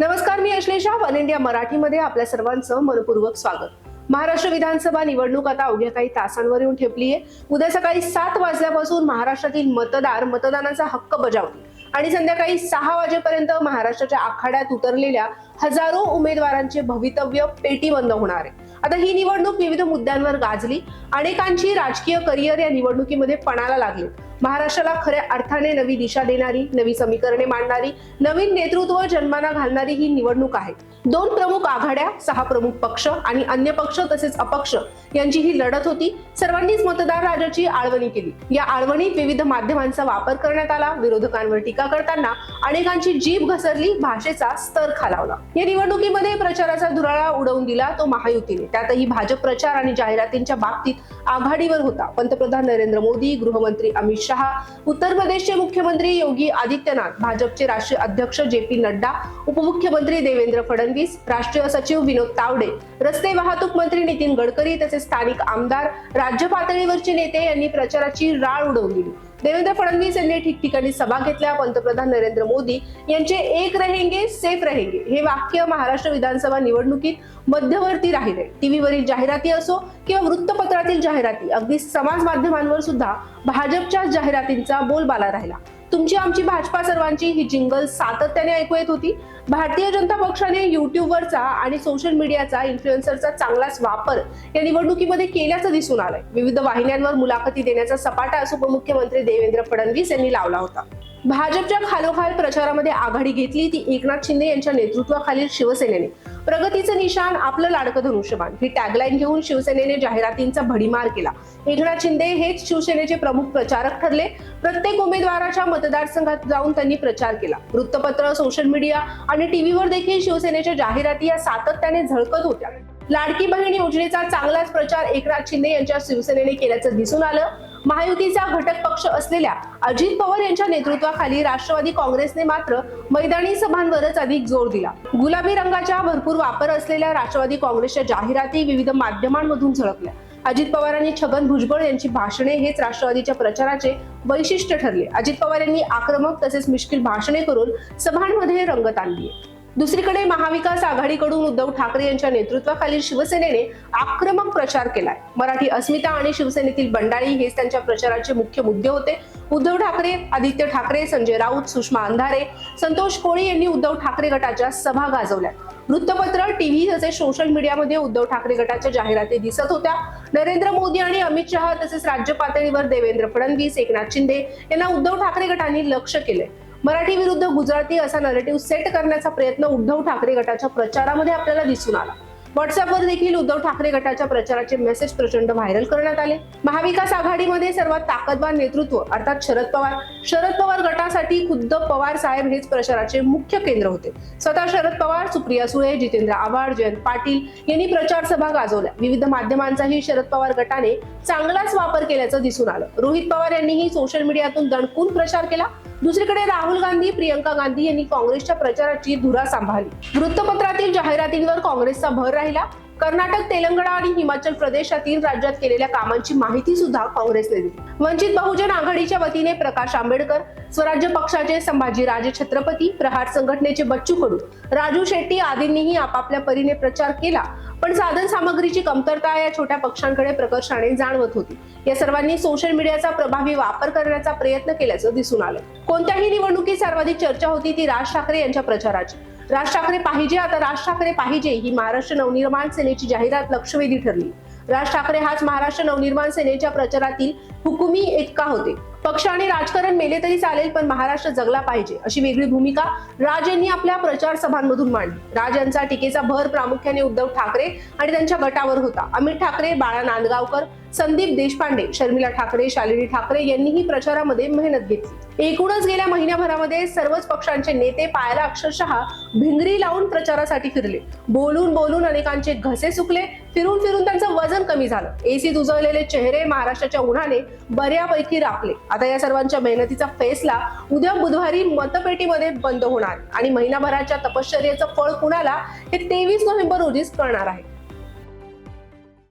नमस्कार मी Ashlesha one India मराठीमध्ये आपल्या सर्वांचं मनपूर्वक स्वागत. महाराष्ट्र विधानसभा निवडणूक आता अवघ्या काही तासांवर येऊन ठेपली आहे उद्या सकाळी सात वाजल्यापासून महाराष्ट्रातील मतदार मतदानाचा हक्क बजावतील आणि संध्याकाळी सहा वाजेपर्यंत महाराष्ट्राच्या आखाड्यात उतरलेल्या हजारो उमेदवारांचे भवितव्य पेटी बंद होणार आहे. आता ही निवडणूक विविध मुद्द्यांवर गाजली. अनेकांची राजकीय करिअर या निवडणुकीमध्ये पणाला लागली. महाराष्ट्राला खऱ्या अर्थाने नवी दिशा देणारी नवी समीकरणे मांडणारी नवीन नेतृत्व जन्माला घालणारी ही निवडणूक आहे. दोन प्रमुख आघाड्या सहा प्रमुख पक्ष आणि अन्य पक्ष तसेच अपक्ष यांची ही लढत होती. सर्वांनीच मतदार राजाची आळवणी केली. या आळवणीत विविध माध्यमांचा वापर करण्यात आला. विरोधकांवर टीका करताना अनेकांची जीभ घसरली भाषेचा स्तर खालावला. या निवडणुकीमध्ये प्रचाराचा धुराळा उडवून दिला तो महायुतीने. त्यातही भाजप प्रचार आणि जाहिरातींच्या बाबतीत आघाडीवर होता. पंतप्रधान नरेंद्र मोदी गृहमंत्री अमित शहा उत्तर प्रदेशचे मुख्यमंत्री योगी आदित्यनाथ भाजपचे राष्ट्रीय अध्यक्ष जे पी नड्डा उपमुख्यमंत्री देवेंद्र फडणवीस राष्ट्रीय सचिव विनोद तावडे रस्ते वाहतूक मंत्री नितीन गडकरी तसेच स्थानिक आमदार राज्य पातळीवरचे नेते यांनी प्रचाराची राळ उडवून दिली देवेंद्र फडणवीस यांनी ठिकठिकाणी सभा घेतल्या. पंतप्रधान नरेंद्र मोदी यांचे एक रहेंगे सेफ रहेंगे. हे वाक्य महाराष्ट्र विधानसभा निवडणुकीत मध्यवर्ती राहिले. टीव्हीवरील जाहिराती असो किंवा वृत्तपत्रातील जाहिराती अगदी समाज माध्यमांवर सुद्धा भाजपच्या जाहिरातींचा बोलबाला राहिला. तुमची आमची भाजपा सर्वांची ही जिंगल सातत्याने ऐकू येत होती. भारतीय जनता पक्षाने युट्यूबवरचा आणि सोशल मीडियाचा इन्फ्लुएन्सरचा चांगलाच वापर या निवडणुकीमध्ये केल्याचं दिसून आलंय. विविध वाहिन्यांवर मुलाखती देण्याचा सपाटा उपमुख्यमंत्री देवेंद्र फडणवीस यांनी लावला होता. भाजपच्या खालोखाल प्रचारामध्ये आघाडी घेतली ती एकनाथ शिंदे यांच्या नेतृत्वाखालील शिवसेनेने. प्रगतीचं निशाण आपलं लाडकं धनुष्यबाण. ही टॅगलाईन घेऊन शिवसेनेने जाहिरातींचा भडीमार केला. एकनाथ शिंदे हेच शिवसेनेचे प्रमुख प्रचारक ठरले. प्रत्येक उमेदवाराच्या मतदारसंघात जाऊन त्यांनी प्रचार केला. वृत्तपत्र सोशल मीडिया आणि टीव्हीवर देखील शिवसेनेच्या जाहिराती या सातत्याने झळकत होत्या. लाडकी बहीण योजनेचा चांगलाच प्रचार एकनाथ शिंदे यांच्या शिवसेनेने केल्याचं दिसून आलं. महायुतीचा घटक पक्ष असलेल्या अजित पवार यांच्या नेतृत्वाखाली राष्ट्रवादी काँग्रेसने मात्र मैदानी सभांवरच अधिक जोर दिला. गुलाबी रंगाच्या भरपूर वापर असलेल्या राष्ट्रवादी काँग्रेसच्या जाहिराती विविध माध्यमांमधून झळकल्या. अजित पवार आणि छगन भुजबळ यांची भाषणे हेच राष्ट्रवादीच्या प्रचाराचे वैशिष्ट्य ठरले. अजित पवार यांनी आक्रमक तसेच मिश्किल भाषणे करून सभांमध्ये रंगत आणली दुसरीकडे महाविकास आघाडीकडून उद्धव ठाकरे यांच्या नेतृत्वाखालील शिवसेनेने आक्रमक प्रचार केलाय. मराठी अस्मिता आणि शिवसेनेतील बंडाळी हेच त्यांच्या प्रचाराचे मुख्य मुद्दे होते. उद्धव ठाकरे आदित्य ठाकरे संजय राऊत सुषमा अंधारे संतोष कोळी यांनी उद्धव ठाकरे गटाच्या सभा गाजवल्या. वृत्तपत्र टीव्ही तसेच सोशल मीडियामध्ये उद्धव ठाकरे गटाच्या जाहिराती दिसत होत्या. नरेंद्र मोदी आणि अमित शहा तसेच राज्य पातळीवर देवेंद्र फडणवीस एकनाथ शिंदे यांना उद्धव ठाकरे गटांनी लक्ष केलंय. मराठी विरुद्ध गुजराती असा नरेटिव्ह सेट करण्याचा प्रयत्न उद्धव ठाकरे गटाच्या प्रचारामध्ये आपल्याला दिसून आला. व्हॉट्सअपवर देखील उद्धव ठाकरे गटाच्या प्रचाराचे मेसेज प्रचंड व्हायरल करण्यात आले. महाविकास आघाडीमध्ये सर्वात ताकदवार नेतृत्व अर्थात शरद पवार. शरद पवार गटासाठी खुद्द पवार साहेब हेच प्रचाराचे मुख्य केंद्र होते. स्वतः शरद पवार सुप्रिया सुळे जितेंद्र आव्हाड जयंत पाटील यांनी प्रचार सभा गाजवल्या. विविध माध्यमांचाही शरद पवार गटाने चांगलाच वापर केल्याचं दिसून आलं. रोहित पवार यांनीही सोशल मीडियातून दणकून प्रचार केला. दुसरीकडे राहुल गांधी प्रियंका गांधी यांनी काँग्रेसच्या प्रचाराची धुरा सांभाळली. वृत्तपत्रातील जाहिरातींवर काँग्रेसचा भर राहिला. कर्नाटक तेलंगणा आणि हिमाचल प्रदेश या तीन राज्यात केलेल्या कामांची माहिती सुद्धा काँग्रेसने दिली. वंचित बहुजन आघाडीच्या वतीने प्रकाश आंबेडकर स्वराज्य पक्षाचे संभाजी राजे छत्रपती प्रहार संघटनेचे बच्चू कडू राजू शेट्टी आदींनीही आपापल्या परीने प्रचार केला. पण साधन सामग्रीची कमतरता या छोट्या पक्षांकडे प्रकर्षाने जाणवत होती. या सर्वांनी सोशल मीडियाचा प्रभावी वापर करण्याचा प्रयत्न केल्याचं दिसून आलं. कोणत्याही निवडणुकीत सर्वाधिक चर्चा होती ती राज ठाकरे यांच्या प्रचाराची. राज ठाकरे पाहिजे आता राज ठाकरे पाहिजे ही महाराष्ट्र नवनिर्माण सेनेची जाहिरात लक्षवेधी ठरली. राज ठाकरे हाच महाराष्ट्र नवनिर्माण सेनेच्या प्रचारातील हुकुमी इतका होते. पक्ष आणि राजकारण मेले तरी चालेल पण महाराष्ट्र जगला पाहिजे अशी वेगळी भूमिका राज यांनी आपल्या प्रचार सभांमधून मांडली. राज यांचा टीकेचा भर प्रामुख्याने उद्धव ठाकरे आणि त्यांच्या गटावर होता. अमित ठाकरे बाळा नांदगावकर संदीप देशपांडे शर्मिला ठाकरे शालिनी ठाकरे यांनीही प्रचारामध्ये मेहनत घेतली. एकूणच गेल्या महिन्याभरामध्ये सर्वच पक्षांचे नेते पायाला अक्षरशः भिंगरी लावून प्रचारासाठी फिरले. बोलून बोलून अनेकांचे घसे सुकले फिरून फिरून त्यांचं वजन कमी झालं. एसी दुजवलेले चेहरे महाराष्ट्राच्या उन्हाने बऱ्यापैकी राखले. आता या सर्वांच्या मेहनतीचा फैसला उद्या बुधवारी मतपेटीमध्ये बंद होणार आणि महिनाभराच्या तपश्चर्याचं फळ कुणाला हे तेवीस नोव्हेंबर रोजीच कळणार आहे.